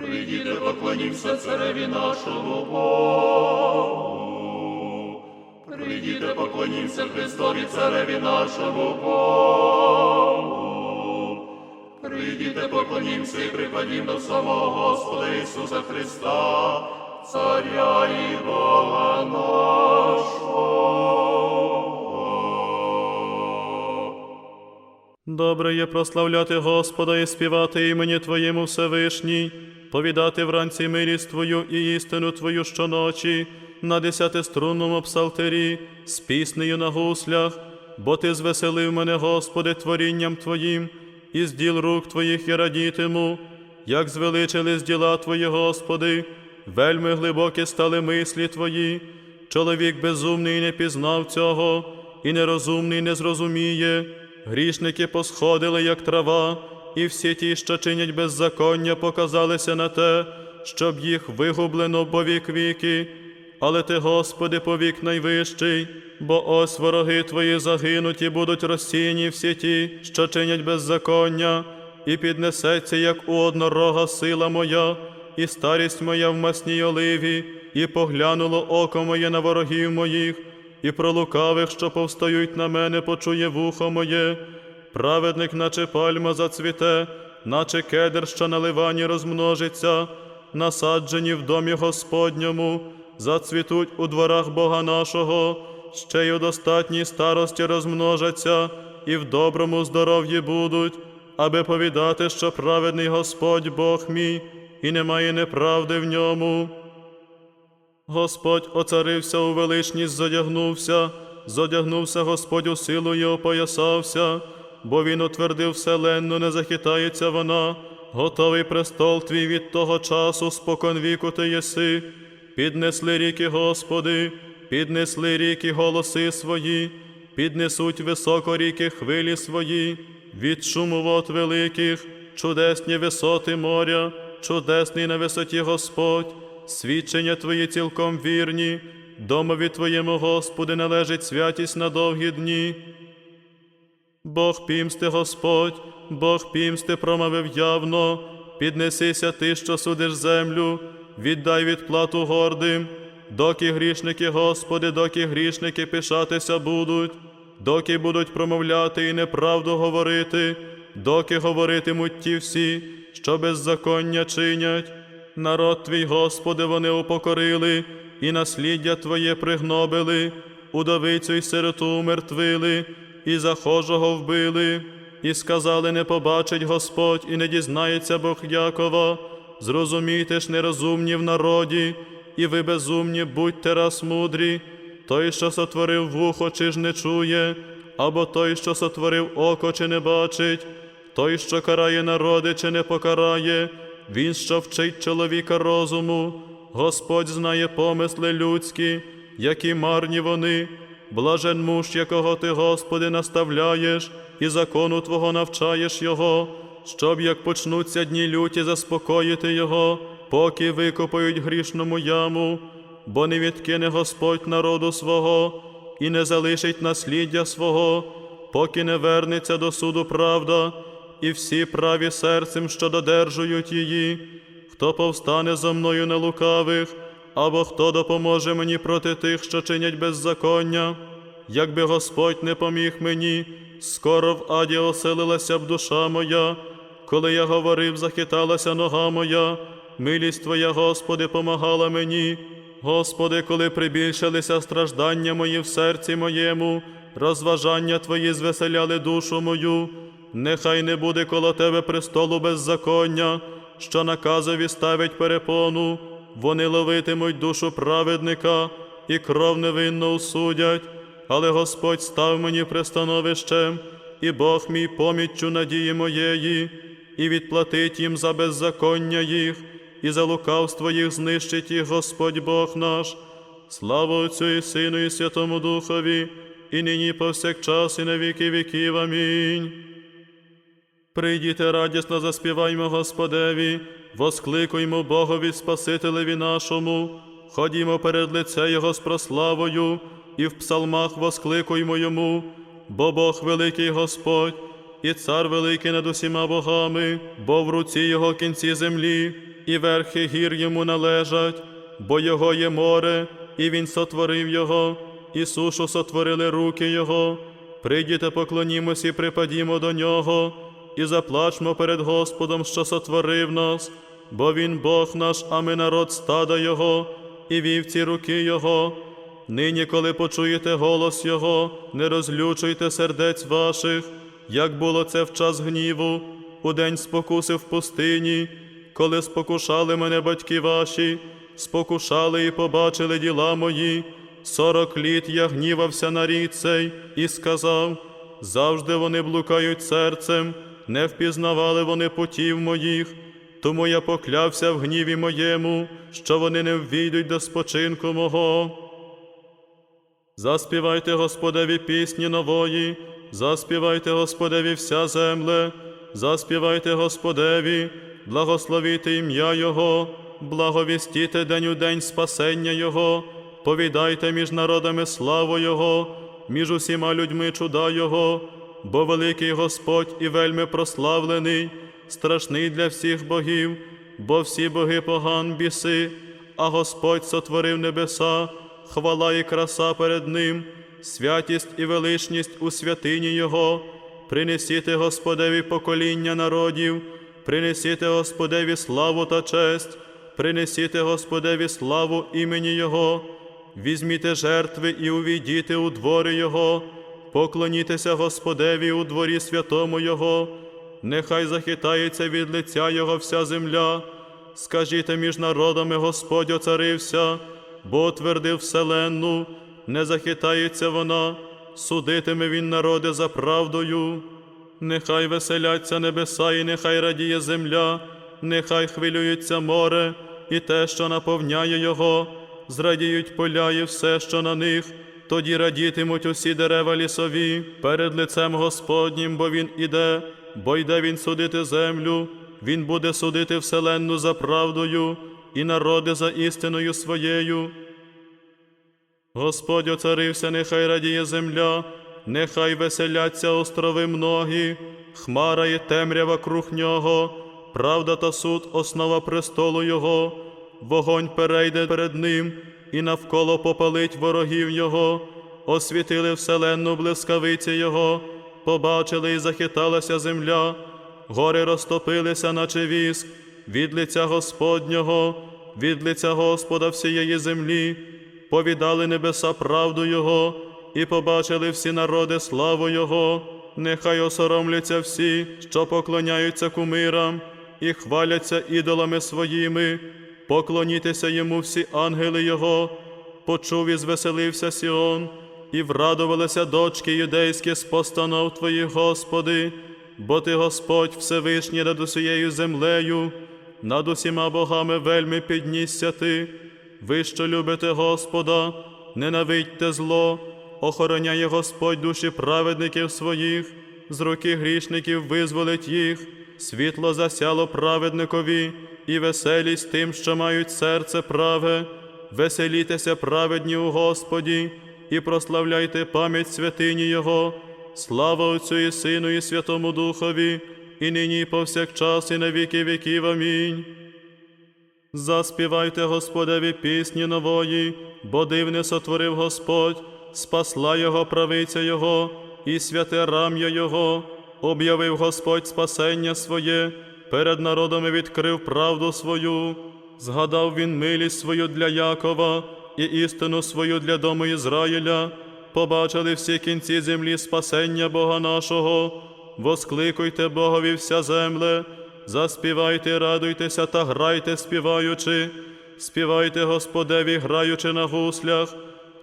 Прийдіте, поклонімся цареві нашому Богу. Прийдіте, поклонімся Христові цареві нашому Богу. Прийдіте, поклонімся і припадім до самого Господа Ісуса Христа, Царя і Бога нашого. Добре є прославляти Господа і співати імені Твоєму Всевишній, повідати вранці милість Твою і істину Твою щоночі, на десятиструнному псалтирі, з піснею на гуслях, бо Ти звеселив мене, Господи, творінням Твоїм, і з діл рук Твоїх я радітиму, як звеличились діла Твої, Господи, вельми глибокі стали мислі Твої. Чоловік безумний не пізнав цього, і нерозумний не зрозуміє. Грішники посходили, як трава, і всі ті, що чинять беззаконня, показалися на те, щоб їх вигублено по вік віки. Але ти, Господи, повік найвищий, бо ось вороги твої загинуті будуть розсіяні всі ті, що чинять беззаконня, і піднесеться, як у однорога сила моя, і старість моя в масній оливі, і поглянуло око моє на ворогів моїх, і про лукавих, що повстають на мене, почує вухо моє. Праведник, наче пальма зацвіте, наче кедр, що на ливані розмножиться, насаджені в домі Господньому, зацвітуть у дворах Бога нашого, ще й у достатній старості розмножаться, і в доброму здоров'ї будуть, аби повідати, що праведний Господь Бог мій, і немає неправди в ньому. Господь оцарився у величність, зодягнувся, зодягнувся Господь у силу і опоясався, бо Він утвердив вселенну, не захитається вона, готовий престол твій від того часу, спокон віку ти єси. Піднесли ріки, Господи, піднесли ріки голоси свої, піднесуть високо ріки хвилі свої, від шуму вод великих, чудесні висоти моря, чудесний на висоті Господь. Свідчення Твої цілком вірні, домові Твоєму, Господи, належить святість на довгі дні. Бог пімсти, Господь, Бог пімсти промовив явно, піднесися ти, що судиш землю, віддай відплату гордим, доки грішники, Господи, доки грішники пишатися будуть, доки будуть промовляти і неправду говорити, доки говоритимуть ті всі, що беззаконня чинять. Народ твій, Господи, вони упокорили, і насліддя Твоє пригнобили, удовицю й сироту умертвили, і захожого вбили, і сказали, не побачить Господь, і не дізнається Бог Якова. Зрозумійте ж нерозумні в народі, і ви безумні, будьте раз мудрі. Той, що сотворив вухо, чи ж не чує, або той, що сотворив око, чи не бачить, той, що карає народи, чи не покарає. Він, що вчить чоловіка розуму, Господь знає помисли людські, які марні вони, блажен муж, якого ти, Господи, наставляєш, і закону Твого навчаєш Його, щоб як почнуться дні люті, заспокоїти Його, поки викопають грішному яму, бо не відкине Господь народу свого і не залишить насліддя свого, поки не вернеться до суду правда і всі праві серцем, що додержують її, хто повстане за мною на лукавих, або хто допоможе мені проти тих, що чинять беззаконня, якби Господь не поміг мені, скоро в аді оселилася б душа моя, коли я говорив, захиталася нога моя, милість Твоя, Господи, помагала мені. Господи, коли прибільшилися страждання мої в серці моєму, розважання Твої звеселяли душу мою. Нехай не буде коло тебе престолу беззаконня, що наказові ставить перепону, вони ловитимуть душу праведника і кров невинно осудять, але Господь став мені пристановищем, і Бог мій поміччю надії моєї, і відплатить їм за беззаконня їх, і за лукавство їх знищить їх Господь Бог наш. Слава Отцю і Сину, і Святому Духові, і нині повсякчас, і на віки віків. Амінь. Прийдіте радісно заспіваймо Господеві, воскликуймо Богові Спасителеві нашому, ходімо перед лице Його з прославою, і в псалмах воскликуймо йому, бо Бог великий Господь, і цар великий над усіма богами, бо в руці Його кінці землі, і верхи гір йому належать, бо його є море, і він сотворив його, і сушу сотворили руки його. Прийдіте, поклонімось і припадімо до нього, і заплачмо перед Господом, що сотворив нас, бо він Бог наш, а ми народ стада Його, і вівці руки Його. Нині, коли почуєте голос Його, не розлючуйте сердець ваших, як було це в час гніву, у день спокуси в пустині, коли спокушали мене батьки ваші, спокушали і побачили діла мої. Сорок літ я гнівався на рід цей і сказав: завжди вони блукають серцем, не впізнавали вони путів моїх. Тому я поклявся в гніві моєму, що вони не ввійдуть до спочинку мого. Заспівайте Господеві пісні нової, заспівайте Господеві вся земле, заспівайте Господеві, благословіте ім'я Його, благовістіте день у день спасення Його, повідайте між народами славу Його, між усіма людьми чуда Його, бо великий Господь і вельми прославлений, страшний для всіх богів, бо всі боги поган біси, а Господь сотворив небеса хвала і краса перед Ним, святість і величність у святині Його. Принесіте Господеві покоління народів, принесіте Господеві славу та честь, принесіте Господеві славу імені Його, візьміте жертви і увійдіте у двори Його, поклонітеся Господеві у дворі святому Його, нехай захитається від лиця Його вся земля. Скажіте між народами Господь оцарився, бо твердив вселенну, не захитається вона, судитиме він народи за правдою. Нехай веселяться небеса, і нехай радіє земля, нехай хвилюється море, і те, що наповняє його, зрадіють поля і все, що на них, тоді радітимуть усі дерева лісові перед лицем Господнім, бо Він іде, бо йде Він судити землю, Він буде судити вселенну за правдою і народи за істиною своєю. Господь оцарився, нехай радіє земля, нехай веселяться острови многі, хмара і темрява круг нього, правда та суд основа престолу Його, вогонь перейде перед ним і навколо попалить ворогів Його, освітили вселенну блискавиці Його, побачили і захиталася земля, гори розтопилися, наче віск, від лиця Господнього, від лиця Господа всієї землі повідали небеса правду Його, і побачили всі народи славу Його, нехай осоромляться всі, що поклоняються кумирам, і хваляться ідолами своїми, поклонітеся йому всі ангели Його, почув і звеселився Сіон, і врадувалися дочки юдейські з постанов Твоїх, Господи, бо Ти Господь Всевишній над усією землею, над усіма богами вельми піднісся Ти. Ви, що любите Господа, ненавидьте зло, охороняє Господь душі праведників своїх, з руки грішників визволить їх, світло засяло праведникові, і веселість тим, що мають серце праве, веселітеся праведні у Господі, і прославляйте пам'ять святині Його, слава Отцю і Сину, і Святому Духові, і нині, і повсякчас, і на віки віків. Амінь. Заспівайте Господеві пісні нової, бо дивне сотворив Господь, спасла Його правиця Його, і святе рам'я Його, об'явив Господь спасення своє, перед народами відкрив правду свою, згадав він милість свою для Якова і істину свою для дому Ізраїля, побачили всі кінці землі спасення Бога нашого, воскликуйте Богові вся земле. Заспівайте, радуйтеся та грайте, співаючи, співайте Господеві, граючи на гуслях,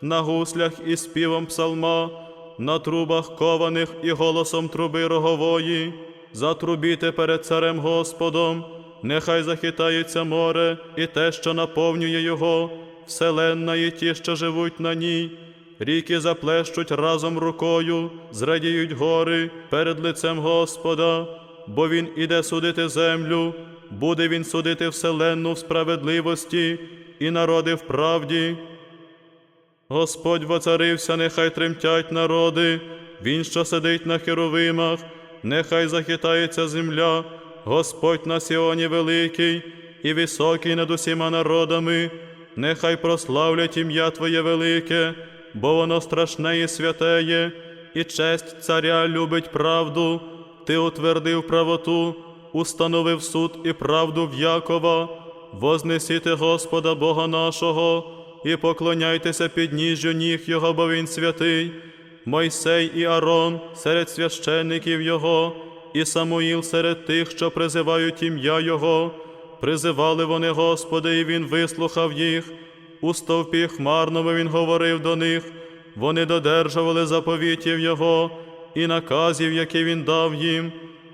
на гуслях і співом псалма, на трубах кованих і голосом труби рогової, затрубіте перед царем Господом, нехай захитається море і те, що наповнює його, вселенна і ті, що живуть на ній. Ріки заплещуть разом рукою, зрадіють гори перед лицем Господа бо Він іде судити землю, буде Він судити вселенну в справедливості і народи в правді. Господь воцарився, нехай тремтять народи, Він, що сидить на херовимах, нехай захитається земля, Господь на Сіоні великий, і високий над усіма народами. Нехай прославлять ім'я Твоє велике, бо воно страшне і святеє, і честь царя любить правду. Ти утвердив правоту, установив суд і правду в Якова. Вознесіте Господа Бога нашого і поклоняйтеся підніжжю ніг Його, бо Він святий. Мойсей і Арон серед священників Його, і Самуїл серед тих, що призивають ім'я Його. Призивали вони Господа, і Він вислухав їх. У стовпі хмарному Він говорив до них. Вони додержували заповітів Його і наказів, які Він дав їм.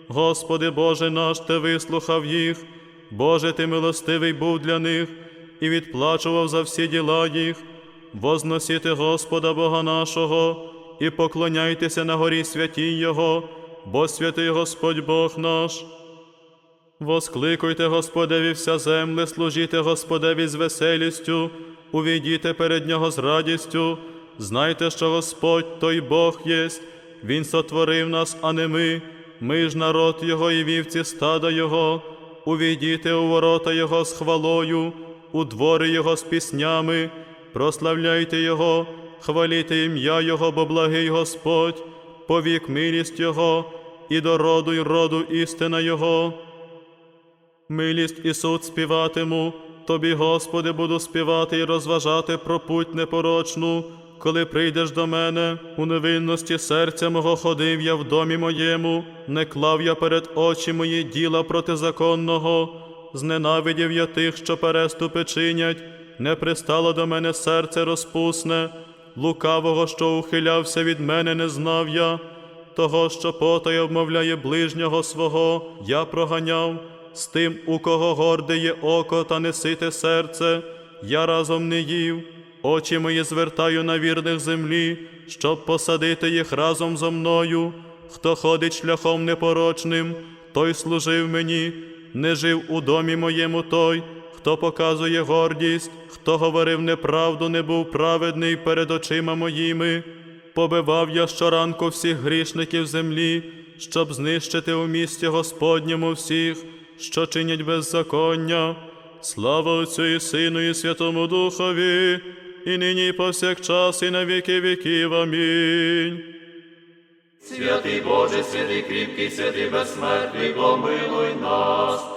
Господи Боже наш, Ти вислухав їх. Боже, Ти милостивий був для них і відплачував за всі діла їх. Возносіте Господа Бога нашого і поклоняйтеся на горі святій Його, бо святий Господь Бог наш. Воскликуйте Господеві вся земле, служіте Господеві з веселістю, увійдіте перед Нього з радістю, знайте, що Господь той Бог єсть, Він сотворив нас, а не ми, ми ж народ Його і вівці стада Його, увійдіте у ворота Його з хвалою, у двори Його з піснями, прославляйте Його, хваліте ім'я Його, бо благий Господь, повік милість Його, і до роду й роду істина Його. Милість і суд співатиму, тобі, Господи, буду співати і розважати про путь непорочну, коли прийдеш до мене, у невинності серця мого ходив я в домі моєму, не клав я перед очі мої діла протизаконного, зненавидів я тих, що переступи чинять, не пристало до мене серце розпусне, лукавого, що ухилявся від мене, не знав я, того, що потай обмовляє ближнього свого, я проганяв. З тим, у кого горде є око та несите серце, я разом не їв, очі мої звертаю на вірних землі, щоб посадити їх разом зо мною. Хто ходить шляхом непорочним, той служив мені, не жив у домі моєму той, хто показує гордість, хто говорив неправду, не був праведний перед очима моїми. Побивав я щоранку всіх грішників землі, щоб знищити у місті Господньому всіх, що чинять беззаконня. Слава Отцю і Сину, і Святому Духові, і нині і повсякчас, і на віки віків. Амінь. Святий Боже, святий кріпкий, святий безсмертний, помилуй нас.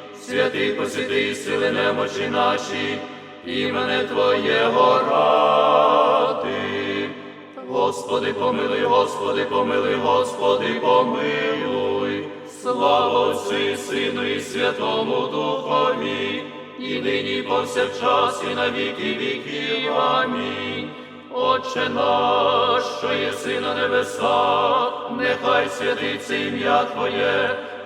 святий посвяти сили немочі наші, імене Твоєго ради. Господи, помилуй, Господи, помилуй, Господи, помилуй. Слава Отцю і Сину, і Святому Духові, і нині, і повсякчас, і на віки віків. Амінь. Отче наш, що єси на небесах, нехай святиться ім'я Твоє,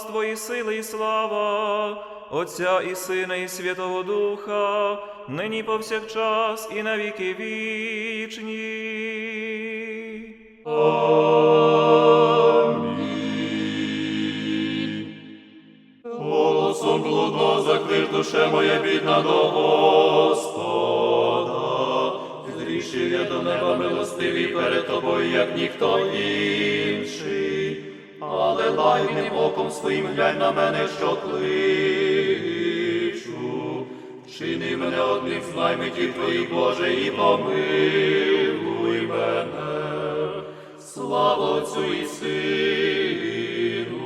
Царство і сила, і слава, Отця і Сина, і Святого Духа, нині повсякчас і на віки вічні. Голосом блудно заклич душе моя бідна до Господа. Зрішив я до неба милостивий перед тобою, як ніхто інший. Але оком своїм глянь на мене, що кличу. Чини мене одним з наймитів твоїх, Боже, і помилуй мене. Слава Отцю і Сину,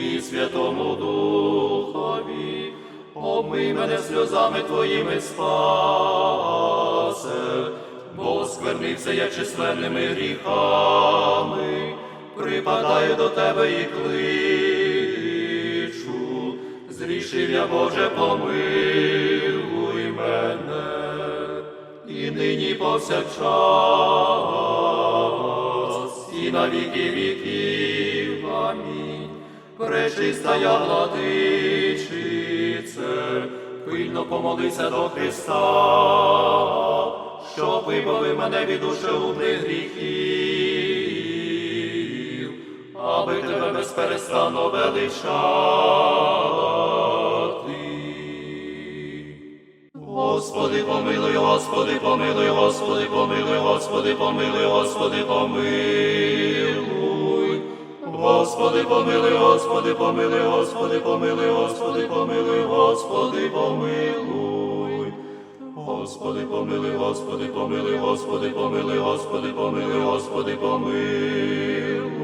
і Святому Духові, Омий мене сльозами твоїми спасе, бо сквернився я численними гріхами, припадаю до тебе і кличу, зрішив я, Боже, помилуй мене, і нині повсякчас, і на віки віків. Амінь. Пречистая владичице, пильно помолися до Христа, що вибави мене від душеумних гріхів, аби тебе безперестанно величати. Господи, помилуй, Господи, помилуй, Господи, помилуй, Господи, помилуй, Господи, помилуй. Господи, помилуй, Господи, помилуй, Господи, помилуй, Господи, помилуй, Господи, помилуй. Господи, помилуй, Господи, помилуй, Господи, помилуй, Господи, помилуй, Господи, помилуй.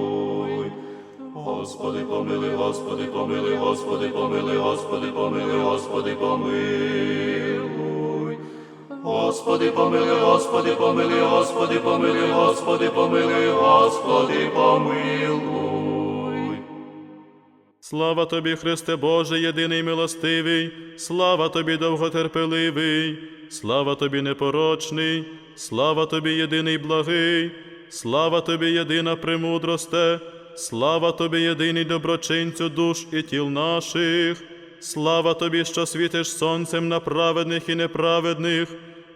Господи, помилуй, Господи, помилуй, Господи, помилуй, Господи, помилуй, Господи, помилуй. Господи, помилуй, Господи, помилуй, Господи, помилуй, Господи, помилуй, Господи, помилуй. Слава тобі, Христе Боже, єдиний милостивий, слава тобі довготерпеливий, слава тобі непорочний, слава тобі єдиний благий, слава тобі єдина премудросте, слава тобі єдиний доброчинцю душ і тіл наших, слава тобі, що світиш сонцем на праведних і неправедних,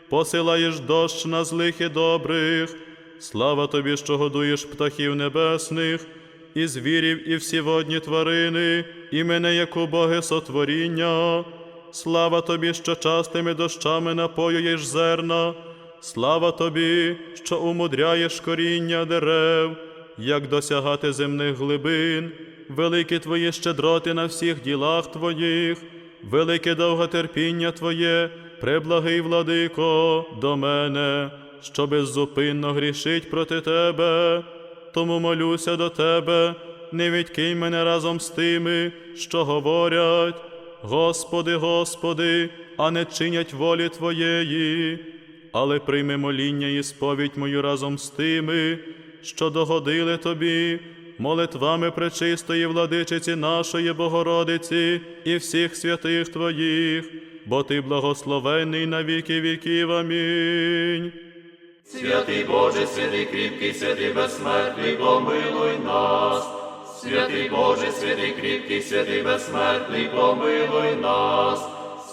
посилаєш дощ на злих і добрих, слава тобі, що годуєш птахів небесних і звірів, і всіводні тварини, і мене, як убоге сотворіння. Слава тобі, що частими дощами напоюєш зерна, слава тобі, що умудряєш коріння дерев, як досягати земних глибин, великі твої щедроти на всіх ділах твоїх, велике довготерпіння Твоє, преблагий владико, до мене, що беззупинно грішить проти тебе. Тому молюся до тебе, не відкинь мене разом з тими, що говорять, Господи, Господи, а не чинять волі Твоєї, але прийми моління і сповідь мою разом з тими, що догодили Тобі, молитвами пречистої владичиці нашої Богородиці і всіх святих Твоїх, бо Ти благословенний на віки віків. Амінь. Святий Боже, святий кріпкий, святий безсмертний, помилуй нас. Святий Боже, святий кріпкий, святий безсмертний, помилуй нас.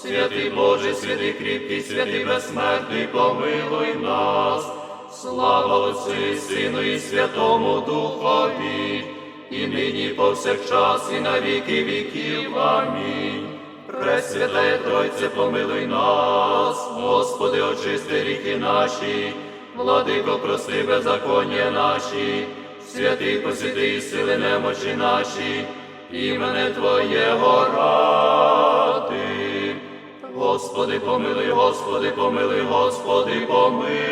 Святий Боже, святий кріпкий, святий безсмертний, помилуй нас. Слава Отцю і Сину і Святому Духові, і нині повсякчас, і на віки віків. Амінь. Пресвятая Тройце, помилуй нас, Господи, очисти гріхи наші, владико, прости беззаконня наші, святий посвяти і сили немочі наші, імене Твоєго ради. Господи, помилуй, Господи, помилуй, Господи, помилуй.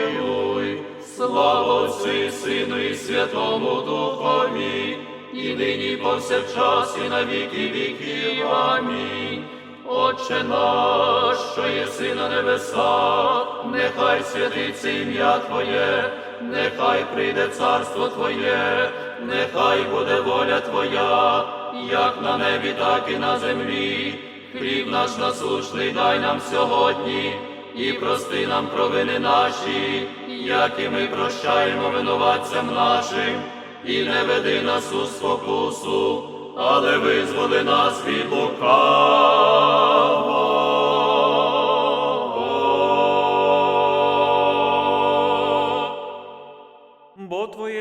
Слава Отцю і Сину і Святому Духові, і нині повсякчас, і на віки віків. Амінь. Отче наш, що єси на небесах, нехай святиться ім'я Твоє, нехай прийде царство Твоє, нехай буде воля Твоя, як на небі, так і на землі. Хліб наш насущний дай нам сьогодні, і прости нам провини наші, як і ми прощаємо винуватцям нашим, і не веди нас у спокусу, але визволи нас від лукавого.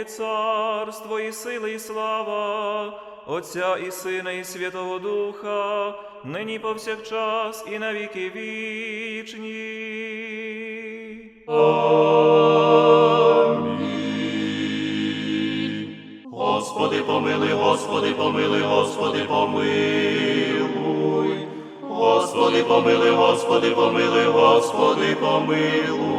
Царство і сили, і слава, Отця і Сина, і Святого Духа, нині повсякчас і на віки вічні. Амінь. Господи, помилуй, Господи, помилуй, Господи, помилуй. Господи, помилуй, Господи, помилуй, Господи, помилуй.